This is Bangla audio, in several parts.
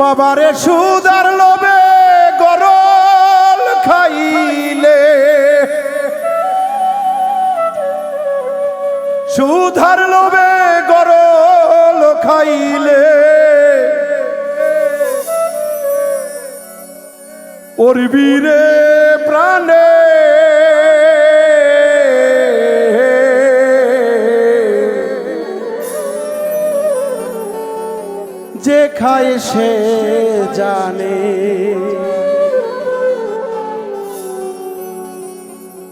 বাবারে সুদার লোবে গরল খাইলে। সুধার লোবে গরল খাইলে। পরবীরে প্রাণে যে খায় সে জানে।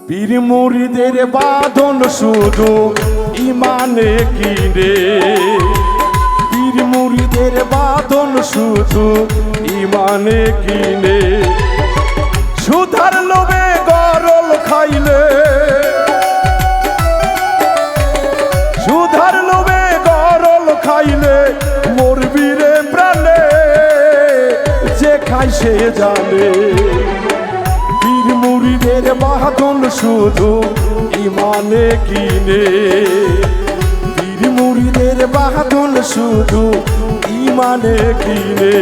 পীর মুরিদের বাঁধন শুধু ইমানে কিনে পীর মুরিদের বাঁধন শুধু ইমানে কিনে সুধার লোভে গরল খাইলে। খাই সে জানে। পীর মুড়িদের বাহাদন শুধু ইমানে কিনে। পীর মুড়িদের বাহাদন শুধু ইমানে কিনে।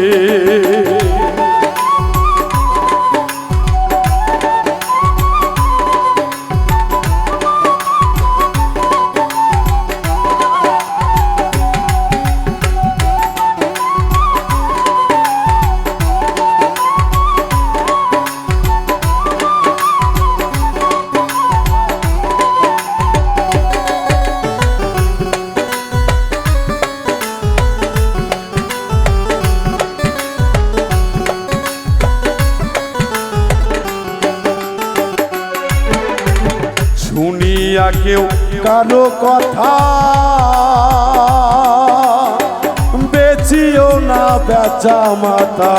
শুনিয়া কেউ কারও কথা বেচিও না বেচা মাতা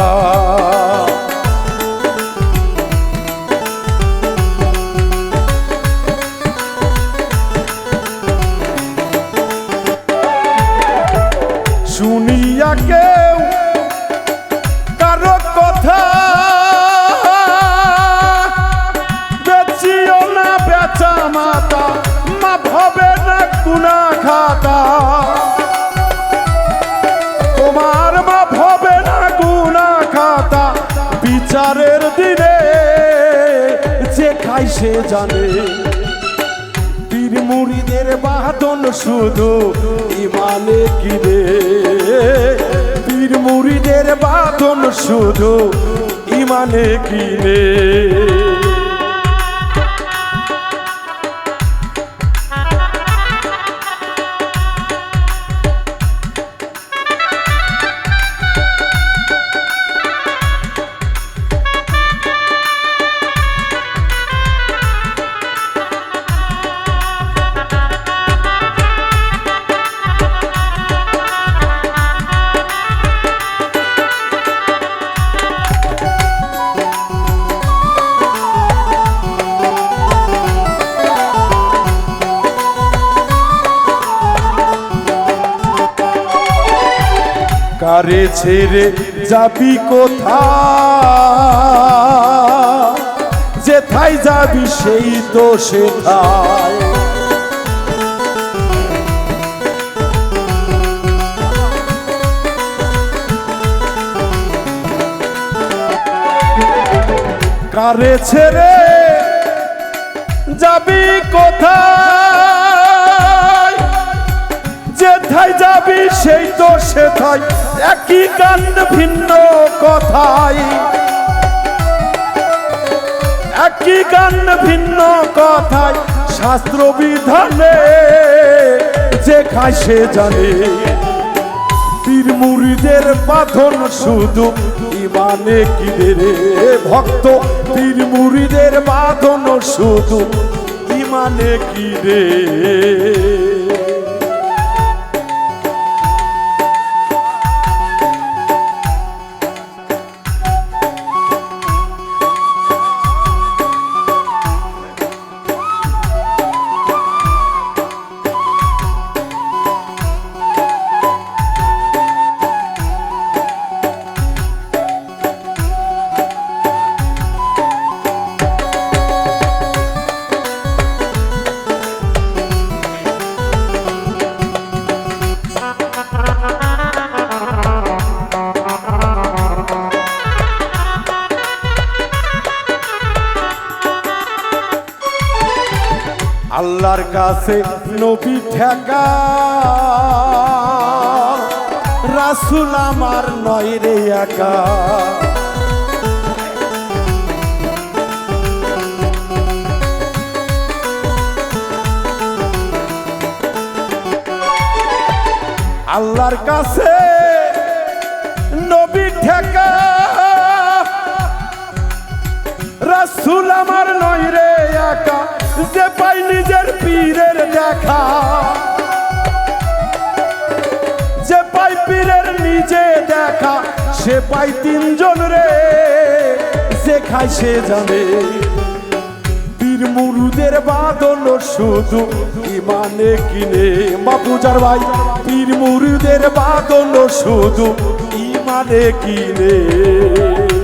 জানে। পীর মুড়িদের বাদন শুধু ইমানে কিরে পীর মুড়িদের বাদন শুধু ইমানে কিনে কারে ছেড়ে যাবি কোথা যেথায় যাবি সেই তো সেথায়। কারে ছেড়ে যাবি কোথায়? যেথায় যাবি, সেই তো সেথায়। একই গান, ভিন্ন কথাই একই গান, ভিন্ন কথায়। শাস্ত্র বিধানে যে খায় সে জানে, পীর মুড়িদের শুধু ইমানে কি রে ভক্ত পীর মুড়িদের শুধু ইমানে কিনে আল্লাহর কাছে নবী ঠেকা। রাসুল আমার নয় রে একা। আল্লাহর কাছে নবী ঠেকা। রাসুল আমার নয় রে একা। যে পাই নিজের পীরের দেখা। যে পাই পীরের নিজে দেখা, সে পাই তিনজন রে। যে খায় সে জানে। পীর মুরুদের বাদন শুধু ইমানে কিনে। বাপুজার ভাই, পীর মুরুদের বাদন শুধু ইমানে কিনে।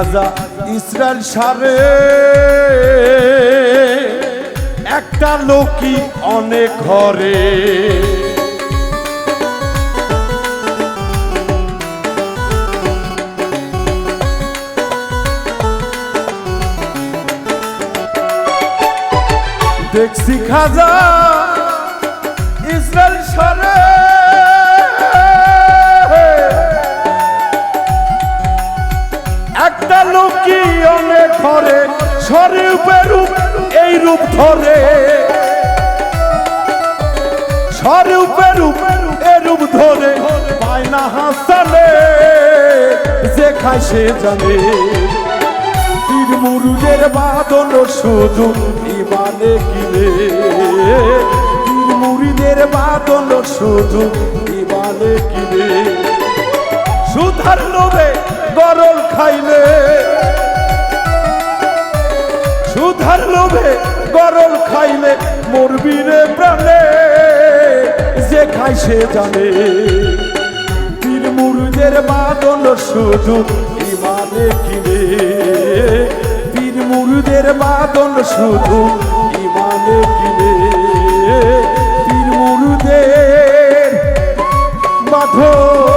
খাজা ইসরায়েল সারে। একটা লোকই অনেক ঘরে। দেখছি খাজা ইসরায়েল সারে। অনেক ঘরে, স্বরূপে রূপ, এই রূপ ধরে। স্বরূপে রূপ, এ রূপ ধরে পায় না হাসালে, যে খায় সে জানে। তীর মুরুদের বাদন শুধু ইমানে কিনে তীর মুড়িদের বাদন শুধু ইমানে কিনে সুধার লোভে গরল খাইলে। সুধার লোভে গরল খাইলে মরবি রে প্রাণে। যে খাই সে জানে। তীর মুরুদের বাদন শুধু ইমানে কিনে। তীর মুরুদের বাদন শুধু ইমানে কিনে। তীর মুরুদের বাঁধন